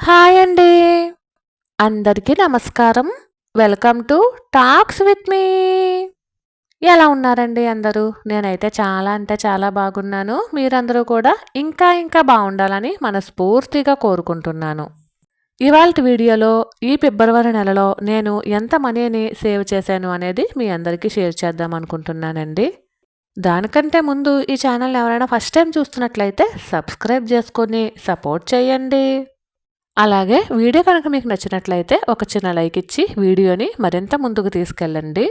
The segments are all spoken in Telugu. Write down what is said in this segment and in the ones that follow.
హాయ్ అండి. అందరికీ నమస్కారం. Welcome to talks with me. ఎలా ఉన్నారండి అందరూ? నేనైతే చాలా అంటే చాలా బాగున్నాను. మీరందరూ కూడా ఇంకా ఇంకా బాగుండాలని మనస్ఫూర్తిగా కోరుకుంటున్నాను. ఇవాళ వీడియోలో ఈ ఫిబ్రవరి నెలలో నేను ఎంత మనీని సేవ్ చేశాను అనేది మీ అందరికీ షేర్ చేద్దాం అనుకుంటున్నానండి. దానికంటే ముందు ఈ ఛానల్ ఎవరైనా ఫస్ట్ టైం చూస్తున్నట్లయితే సబ్స్క్రైబ్ చేసుకొని సపోర్ట్ చేయండి. అలాగే వీడియో కనుక మీకు నచ్చినట్లయితే ఒక చిన్న లైక్ ఇచ్చి వీడియోని మరింత ముందుకు తీసుకెళ్ళండి.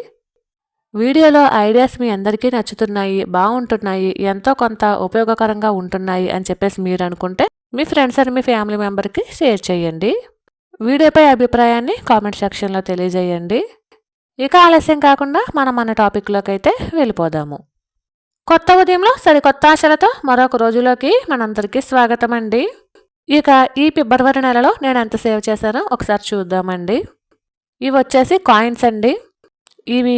వీడియోలో ఐడియాస్ మీ అందరికీ నచ్చుతున్నాయి బాగుంటున్నాయి ఎంతో కొంత ఉపయోగకరంగా ఉంటున్నాయి అని చెప్పేసి మీరు అనుకుంటే మీ ఫ్రెండ్స్ అండ్ మీ ఫ్యామిలీ మెంబర్కి షేర్ చేయండి. వీడియోపై అభిప్రాయాన్ని కామెంట్ సెక్షన్లో తెలియజేయండి. ఇక ఆలస్యం కాకుండా మనం మన టాపిక్లోకి అయితే వెళ్ళిపోదాము. కొత్త ఉదయంలో సరికొత్త ఆశలతో మరొక రోజులోకి మనందరికీ స్వాగతం అండి ఇక ఈ ఫిబ్రవరి నెలలో నేను ఎంత సేవ్ చేశానో ఒకసారి చూద్దామండి. ఇవి వచ్చేసి కాయిన్స్ అండి. ఇవి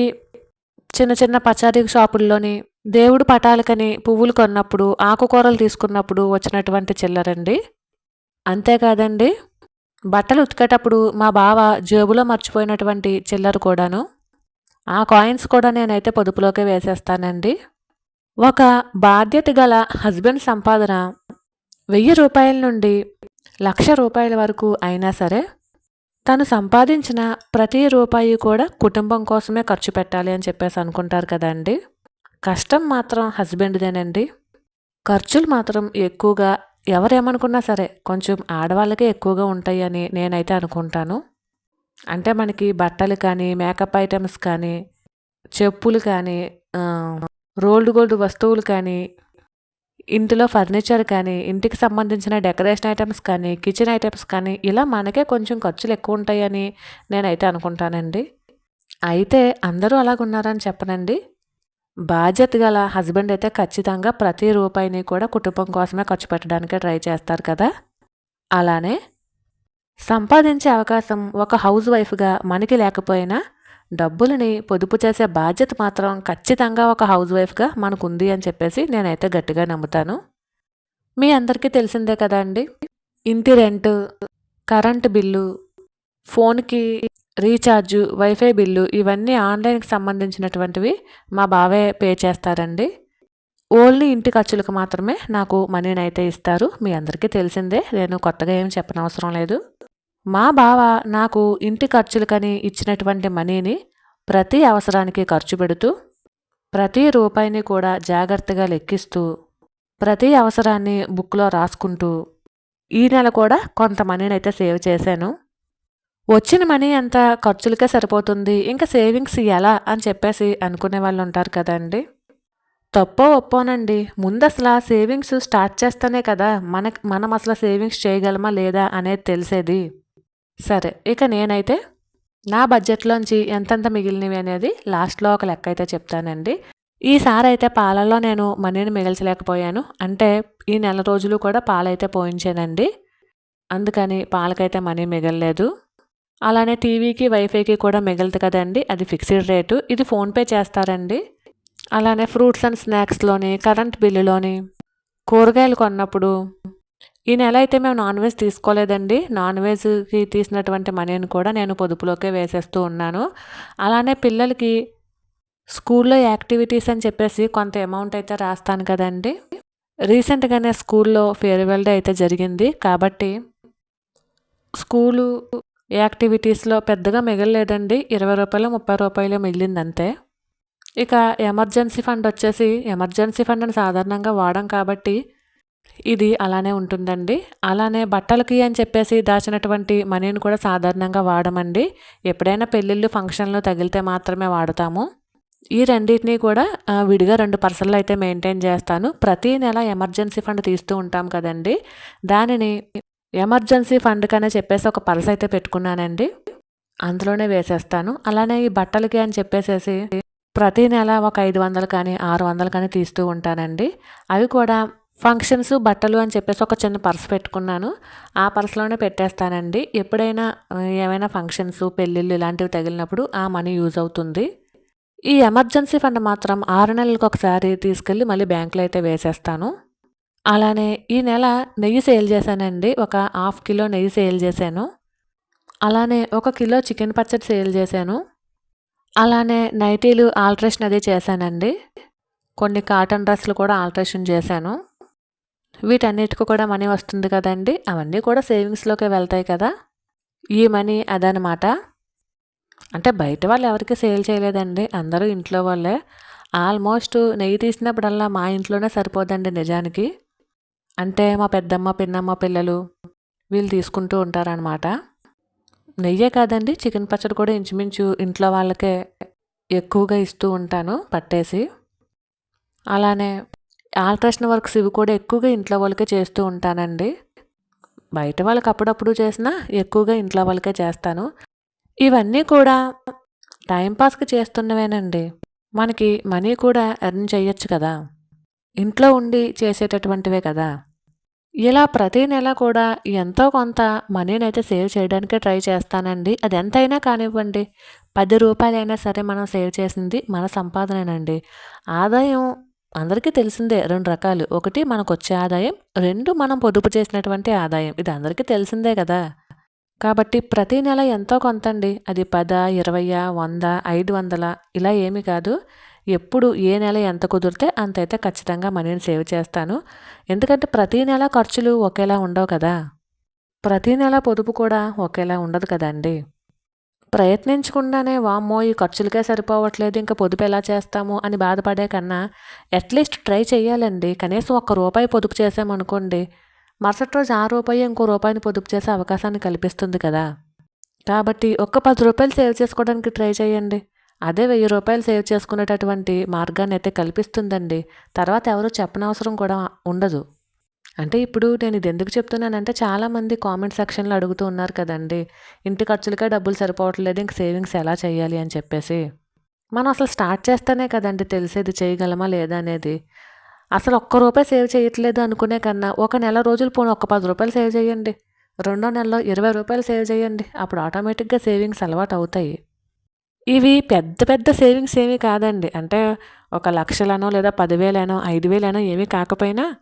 చిన్న చిన్న పచారీ షాపుల్లోని దేవుడు పటాలకని పువ్వులు కొన్నప్పుడు ఆకుకూరలు తీసుకున్నప్పుడు వచ్చినటువంటి చిల్లరండి అంతేకాదండి బట్టలు ఉతికేటప్పుడు మా బావ జేబులో మర్చిపోయినటువంటి చిల్లర కూడాను. ఆ కాయిన్స్ కూడా నేనైతే పొదుపులోకి వేసేస్తానండి. ఒక బాధ్యత గల హస్బెండ్ సంపాదన వెయ్యి రూపాయల నుండి లక్ష రూపాయల వరకు అయినా సరే తను సంపాదించిన ప్రతి రూపాయి కూడా కుటుంబం కోసమే ఖర్చు పెట్టాలి అని చెప్పేసి అనుకుంటారు కదండి. కష్టం మాత్రం హస్బెండ్దేనండి. ఖర్చులు మాత్రం ఎక్కువగా ఎవరేమనుకున్నా సరే కొంచెం ఆడవాళ్ళకే ఎక్కువగా ఉంటాయి అని నేనైతే అనుకుంటాను. అంటే మనకి బట్టలు కానీ మేకప్ ఐటమ్స్ కానీ చెప్పులు కానీ రోల్డ్ గోల్డ్ వస్తువులు కానీ ఇంటిలో ఫర్నిచర్ కానీ ఇంటికి సంబంధించిన డెకరేషన్ ఐటమ్స్ కానీ కిచెన్ ఐటమ్స్ కానీ ఇలా మనకే కొంచెం ఖర్చులు ఎక్కువ ఉంటాయని నేనైతే అనుకుంటానండి. అయితే అందరూ అలాగున్నారని చెప్పనండి. బాధ్యత గల హస్బెండ్ అయితే ఖచ్చితంగా ప్రతి రూపాయిని కూడా కుటుంబం కోసమే ఖర్చు పెట్టడానికి ట్రై చేస్తారు కదా. అలానే సంపాదించే అవకాశం ఒక హౌస్ వైఫ్గా మనకి లేకపోయినా డబ్బులని పొదుపు చేసే బాధ్యత మాత్రం ఖచ్చితంగా ఒక హౌస్ వైఫ్గా మనకుంది అని చెప్పేసి నేనైతే గట్టిగా నమ్ముతాను. మీ అందరికీ తెలిసిందే కదా అండి? ఇంటి రెంట్ కరెంటు బిల్లు ఫోన్కి రీఛార్జు వైఫై బిల్లు ఇవన్నీ ఆన్లైన్కి సంబంధించినటువంటివి మా బావే పే చేస్తారండి. ఓన్లీ ఇంటి ఖర్చులకు మాత్రమే నాకు మనీని అయితే ఇస్తారు. మీ అందరికీ తెలిసిందే. నేను కొత్తగా ఏం చెప్పనవసరం లేదు. మా బావ నాకు ఇంటి ఖర్చులకని ఇచ్చినటువంటి మనీని ప్రతి అవసరానికి ఖర్చు పెడుతూ ప్రతి రూపాయిని కూడా జాగ్రత్తగా లెక్కిస్తూ ప్రతి అవసరాన్ని బుక్లో రాసుకుంటూ ఈ నెల కూడా కొంత మనీని అయితే సేవ్ చేశాను. వచ్చిన మనీ అంతా ఖర్చులకే సరిపోతుంది. ఇంకా సేవింగ్స్ ఎలా అని చెప్పేసి అనుకునే వాళ్ళు ఉంటారు కదండి. తప్పో ఒప్పోనండి. ముందు అసలు సేవింగ్స్ స్టార్ట్ చేస్తేనే కదా మన మనం అసలు సేవింగ్స్ చేయగలమా లేదా అనేది తెలిసేది. సరే ఇక నేనైతే నా బడ్జెట్లోంచి ఎంతెంత మిగిలినవి అనేది లాస్ట్లో ఒక లెక్క అయితే చెప్తానండి. ఈసారి అయితే పాలల్లో నేను మనీని మిగల్చలేకపోయాను. అంటే ఈ నెల రోజులు కూడా పాలైతే పోయించానండి. అందుకని పాలకైతే మనీ మిగలలేదు. అలానే టీవీకి వైఫైకి కూడా మిగలదు కదండి. అది ఫిక్స్డ్ రేటు. ఇది ఫోన్పే చేస్తారండి. అలానే ఫ్రూట్స్ అండ్ స్నాక్స్లోని కరెంట్ బిల్లులోని కూరగాయలు కొన్నప్పుడు ఈ నెల అయితే మేము నాన్ వెజ్ తీసుకోలేదండి. నాన్ వెజ్కి తీసినటువంటి మనీని కూడా నేను పొదుపులోకే వేసేస్తూ ఉన్నాను. అలానే పిల్లలకి స్కూల్లో యాక్టివిటీస్ అని చెప్పేసి కొంత అమౌంట్ అయితే రాస్తాను కదండి. రీసెంట్గానే స్కూల్లో ఫేర్వెల్ డే అయితే జరిగింది. కాబట్టి స్కూలు యాక్టివిటీస్లో పెద్దగా మిగలలేదండి. ఇరవై రూపాయలు ముప్పై రూపాయలు మిగిలింది అంతే ఇక ఎమర్జెన్సీ ఫండ్ వచ్చేసి ఎమర్జెన్సీ ఫండ్ అని సాధారణంగా వాడం కాబట్టి ఇది అలానే ఉంటుందండి. అలానే బట్టలకి అని చెప్పేసి దాచినటువంటి మనీని కూడా సాధారణంగా వాడమండి. ఎప్పుడైనా పెళ్ళిళ్ళు ఫంక్షన్లు తగిలితే మాత్రమే వాడతాము. ఈ రెండింటినీ కూడా విడిగా రెండు పర్సన్లు అయితే మెయింటైన్ చేస్తాను. ప్రతీ నెల ఎమర్జెన్సీ ఫండ్ తీస్తూ ఉంటాం కదండి. దానిని ఎమర్జెన్సీ ఫండ్ కనే చెప్పేసి ఒక పర్స్ అయితే పెట్టుకున్నానండి. అందులోనే వేసేస్తాను. అలానే ఈ బట్టలకి అని చెప్పేసేసి ప్రతి నెల ఒక ఐదు వందలు కానీ ఆరు వందలు కానీ తీస్తూ ఉంటానండి. అవి కూడా ఫంక్షన్స్ బట్టలు అని చెప్పేసి ఒక చిన్న పర్స్ పెట్టుకున్నాను. ఆ పర్స్లోనే పెట్టేస్తానండి. ఎప్పుడైనా ఏమైనా ఫంక్షన్స్ పెళ్ళిళ్ళు ఇలాంటివి తగిలినప్పుడు ఆ మనీ యూజ్ అవుతుంది. ఈ ఎమర్జెన్సీ ఫండ్ మాత్రం ఆరు నెలలకు ఒకసారి తీసుకెళ్ళి మళ్ళీ బ్యాంకులో అయితే వేసేస్తాను. అలానే ఈ నెల నెయ్యి సేల్ చేశానండి. ఒక హాఫ్ కిలో నెయ్యి సేల్ చేశాను. అలానే ఒక కిలో చికెన్ పచ్చడి సేల్ చేశాను. అలానే నైటీలు ఆల్ట్రేషన్ అది చేశానండి. కొన్ని కాటన్ డ్రెస్సులు కూడా ఆల్ట్రేషన్ చేశాను. వీటన్నిటికి కూడా మనీ వస్తుంది కదండి. అవన్నీ కూడా సేవింగ్స్లోకి వెళ్తాయి కదా. ఈ మనీ అదనమాట. అంటే బయట వాళ్ళు ఎవరికి సేల్ చేయలేదండి. అందరూ ఇంట్లో వాళ్ళే. ఆల్మోస్ట్ నెయ్యి తీసినప్పుడల్లా మా ఇంట్లోనే సరిపోదండి నిజానికి. అంటే మా పెద్దమ్మ పిన్నమ్మ పిల్లలు వీళ్ళు తీసుకుంటూ ఉంటారనమాట నెయ్యే కాదండి చికెన్ పచ్చడి కూడా ఇంచుమించు ఇంట్లో వాళ్ళకే ఎక్కువగా ఇస్తూ ఉంటాను పట్టేసి. అలానే ఆల్ట్రేషన్ వర్క్స్ ఇవి కూడా ఎక్కువగా ఇంట్లో వాళ్ళకే చేస్తూ ఉంటానండి. బయట వాళ్ళకి అప్పుడప్పుడు చేసినా ఎక్కువగా ఇంట్లో వాళ్ళకే చేస్తాను. ఇవన్నీ కూడా టైంపాస్కి చేస్తున్నవేనండి. మనకి మనీ కూడా ఎర్న్ చేయొచ్చు కదా. ఇంట్లో ఉండి చేసేటటువంటివే కదా. ఇలా ప్రతి నెల కూడా ఎంతో కొంత మనీని అయితే సేవ్ చేయడానికి ట్రై చేస్తానండి. అది ఎంతైనా కానివ్వండి పది రూపాయలైనా సరే మనం సేవ్ చేసింది మన సంపాదనేనండి. ఆదాయం అందరికీ తెలిసిందే రెండు రకాలు. ఒకటి మనకు వచ్చే ఆదాయం రెండు మనం పొదుపు చేసినటువంటి ఆదాయం. ఇది అందరికీ తెలిసిందే కదా. కాబట్టి ప్రతి నెల ఎంతో కొంత అండి అది పద ఇరవయ వంద ఐదు వందల ఇలా ఏమి కాదు. ఎప్పుడు ఏ నెల ఎంత కుదిరితే అంతైతే ఖచ్చితంగా మనీని సేవ్ చేస్తాను. ఎందుకంటే ప్రతీ నెల ఖర్చులు ఒకేలా ఉండవు కదా. ప్రతీ నెల పొదుపు కూడా ఒకేలా ఉండదు కదండి. ప్రయత్నించకుండానే వామ్మో ఈ ఖర్చులకే సరిపోవట్లేదు ఇంకా పొదుపు ఎలా చేస్తాము అని బాధపడే కన్నా అట్లీస్ట్ ట్రై చేయాలండి. కనీసం ఒక్క రూపాయి పొదుపు చేసామనుకోండి మరుసటి రోజు ఆ రూపాయి ఇంకో రూపాయిని పొదుపు చేసే అవకాశాన్ని కల్పిస్తుంది కదా. కాబట్టి ఒక్క పది రూపాయలు సేవ్ చేసుకోవడానికి ట్రై చేయండి. అదే వెయ్యి రూపాయలు సేవ్ చేసుకునేటటువంటి మార్గాన్ని అయితే కల్పిస్తుందండి. తర్వాత ఎవరు చెప్పనవసరం కూడా ఉండదు. అంటే ఇప్పుడు నేను ఇది ఎందుకు చెప్తున్నానంటే చాలామంది కామెంట్ సెక్షన్లో అడుగుతూ ఉన్నారు కదండి. ఇంటి ఖర్చులకే డబ్బులు సరిపోవట్లేదు ఇంక సేవింగ్స్ ఎలా చేయాలి అని చెప్పేసి. మనం అసలు స్టార్ట్ చేస్తేనే కదండి తెలిసేది చేయగలమా లేదా అనేది. అసలు ఒక్క రూపాయి సేవ్ చేయట్లేదు అనుకునే కన్నా ఒక నెల రోజులు పోనీ ఒక పది రూపాయలు సేవ్ చేయండి. రెండో నెలలో ఇరవై రూపాయలు సేవ్ చేయండి. అప్పుడు ఆటోమేటిక్గా సేవింగ్స్ అలవాటు అవుతాయి. ఇవి పెద్ద పెద్ద సేవింగ్స్ ఏమీ కాదండి. అంటే ఒక లక్షలనో లేదా పదివేలనో ఐదు వేలనో ఏమీ కాకపోయినా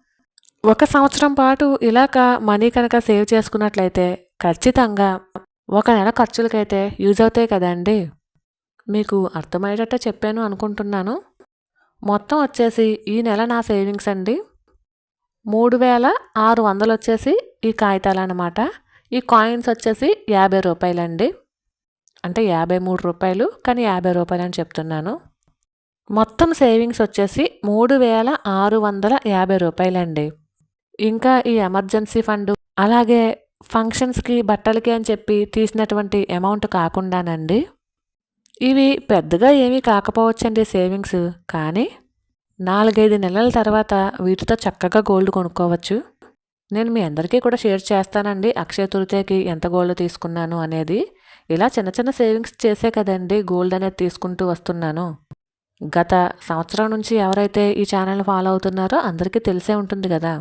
ఒక సంవత్సరం పాటు ఇలాగ మనీ కనుక సేవ్ చేసుకున్నట్లయితే ఖచ్చితంగా ఒక నెల ఖర్చులకైతే యూజ్ అవుతాయి కదండి. మీకు అర్థమయ్యేటట్టు చెప్పాను అనుకుంటున్నాను. మొత్తం వచ్చేసి ఈ నెల నా సేవింగ్స్ అండి. మూడు వేల ఆరు వందలు వచ్చేసి ఈ కాగితాలు అనమాట ఈ కాయిన్స్ వచ్చేసి యాభై రూపాయలండి. అంటే యాభై మూడు రూపాయలు కానీ యాభై రూపాయలు అని చెప్తున్నాను. మొత్తం సేవింగ్స్ వచ్చేసి మూడు వేల ఆరు వందల యాభై రూపాయలండి. ఇంకా ఈ ఎమర్జెన్సీ ఫండ్ అలాగే ఫంక్షన్స్కి బట్టలకి అని చెప్పి తీసినటువంటి అమౌంట్ కాకుండానండి. ఇవి పెద్దగా ఏమీ కాకపోవచ్చండి సేవింగ్స్. కానీ నాలుగైదు నెలల తర్వాత వీటితో చక్కగా గోల్డ్ కొనుక్కోవచ్చు. నేను మీ అందరికీ కూడా షేర్ చేస్తానండి అక్షయ తృతీయకి ఎంత గోల్డ్ తీసుకున్నాను అనేది. ఇలా చిన్న చిన్న సేవింగ్స్ చేసే కదండి గోల్డ్ అనేది తీసుకుంటూ వస్తున్నాను. గత సంవత్సరం నుంచి ఎవరైతే ఈ ఛానల్ ఫాలో అవుతున్నారో అందరికీ తెలిసే ఉంటుంది కదా.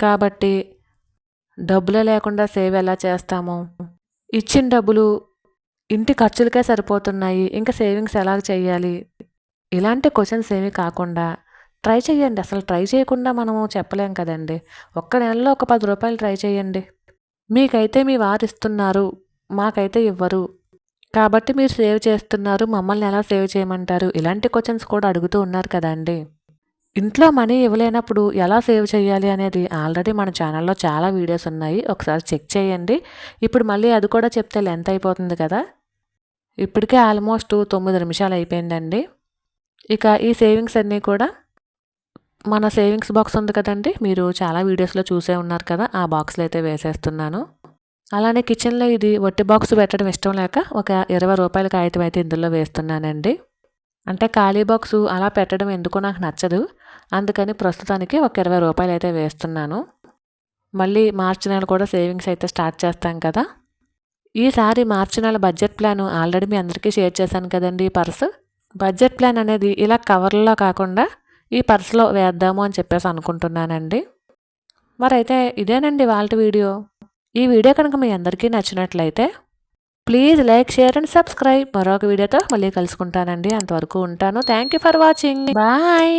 కాబట్టి డబ్బులే లేకుండా సేవ్ ఎలా చేస్తాము? ఇచ్చిన డబ్బులు ఇంటి ఖర్చులకే సరిపోతున్నాయి. ఇంకా సేవింగ్స్ ఎలా చేయాలి? ఇలాంటి క్వశ్చన్స్ ఏమీ కాకుండా ట్రై చేయండి. అసలు ట్రై చేయకుండా మనము చెప్పలేం కదండి. ఒక్క నెలలో ఒక పది రూపాయలు ట్రై చేయండి. మీకైతే మీ వారు ఇస్తున్నారు మాకైతే ఇవ్వరు. కాబట్టి మీరు సేవ్ చేస్తున్నారు మమ్మల్ని ఎలా సేవ్ చేయమంటారు? ఇలాంటి క్వశ్చన్స్ కూడా అడుగుతూ ఉన్నారు కదండి. ఇంట్లో మనీ ఇవ్వలేనప్పుడు ఎలా సేవ్ చేయాలి అనేది ఆల్రెడీ మన ఛానల్లో చాలా వీడియోస్ ఉన్నాయి. ఒకసారి చెక్ చేయండి. ఇప్పుడు మళ్ళీ అది కూడా చెప్తే లెంత్ అయిపోతుంది కదా? ఇప్పటికే ఆల్మోస్ట్ తొమ్మిది నిమిషాలు అయిపోయిందండి. ఇక ఈ సేవింగ్స్ అన్నీ కూడా మన సేవింగ్స్ బాక్స్ ఉంది కదండి. మీరు చాలా వీడియోస్లో చూసే ఉన్నారు కదా ఆ బాక్స్లో అయితే వేసేస్తున్నాను. అలానే కిచెన్లో ఇది వట్టి బాక్స్ పెట్టడం ఇష్టం లేక ఒక ఇరవై రూపాయల కాగితం అయితే ఇందులో వేస్తున్నానండి. అంటే ఖాళీ బాక్సు అలా పెట్టడం ఎందుకో నాకు నచ్చదు. అందుకని ప్రస్తుతానికి ఒక ఇరవై రూపాయలు అయితే వేస్తున్నాను. మళ్ళీ మార్చి నెల కూడా సేవింగ్స్ అయితే స్టార్ట్ చేస్తాం కదా. ఈసారి మార్చి నెల బడ్జెట్ ప్లాన్ ఆల్రెడీ మీ అందరికీ షేర్ చేశాను కదండి ఈ పర్సు. బడ్జెట్ ప్లాన్ అనేది ఇలా కవర్లో కాకుండా ఈ పర్సులో వేద్దాము అని చెప్పేసి అనుకుంటున్నానండి. మరైతే ఇదేనండి వాళ్ళ వీడియో. ఈ వీడియో కనుక మీ అందరికీ నచ్చినట్లయితే please like share and subscribe మరొక వీడియోతో మళ్ళీ కలుసుకుంటానండి. అంతవరకు ఉంటాను. Thank you for watching bye